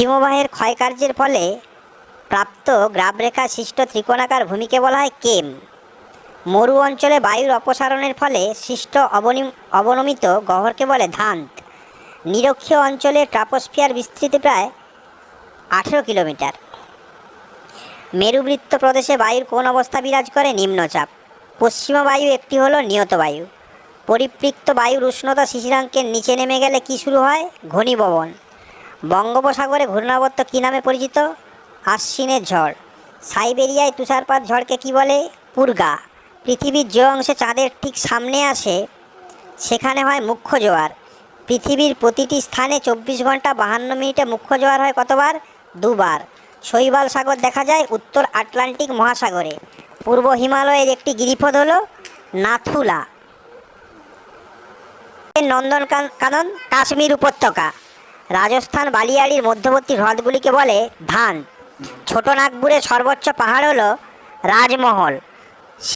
হিমবাহের ক্ষয়কার্যের ফলে প্রাপ্ত গ্রাবরেখা সৃষ্ট ত্রিকোণাকার ভূমিকে বলা হয় কেম। মরু অঞ্চলে বায়ুর অপসারণের ফলে সৃষ্ট অবনি অবনমিত গহ্বরকে বলে ধান্ত। নিরক্ষীয় অঞ্চলে ট্রাপোস্ফিয়ার বিস্তৃতি প্রায় আঠেরো কিলোমিটার। মেরুবৃত্ত প্রদেশে বায়ুর কোন অবস্থা বিরাজ করে নিম্নচাপ। পশ্চিমা বায়ু একটি হলো নিয়ত বায়ু। পরিপৃক্ত বায়ুর উষ্ণতা শিশিরাঙ্কের নিচে নেমে গেলে কি শুরু হয়? ঘনীভবন। বঙ্গোপসাগরে ঘূর্ণাবর্ত কী নামে পরিচিত? আশ্বিনের ঝড়। সাইবেরিয়ায় তুষারপাত ঝড়কে কি বলে? পূর্গা। পৃথিবীর যে অংশে চাঁদের ঠিক সামনে আসে, সেখানে হয় মুখ্য জোয়ার। পৃথিবীর প্রতিটি স্থানে চব্বিশ ঘণ্টা বাহান্ন মিনিটে মুখ্য জোয়ার হয় কতবার? দুবার। শৈবাল সাগর দেখা যায় উত্তর আটলান্টিক মহাসাগরে। পূর্ব হিমালয়ের একটি গিরিপথ হল নাথুলা। নন্দনকানন, কাশ্মীর উপত্যকা। রাজস্থান বালিয়াড়ির মধ্যবর্তী হ্রদগুলিকে বলে ধান। ছোট নাগপুরের সর্বোচ্চ পাহাড় হল রাজমহল।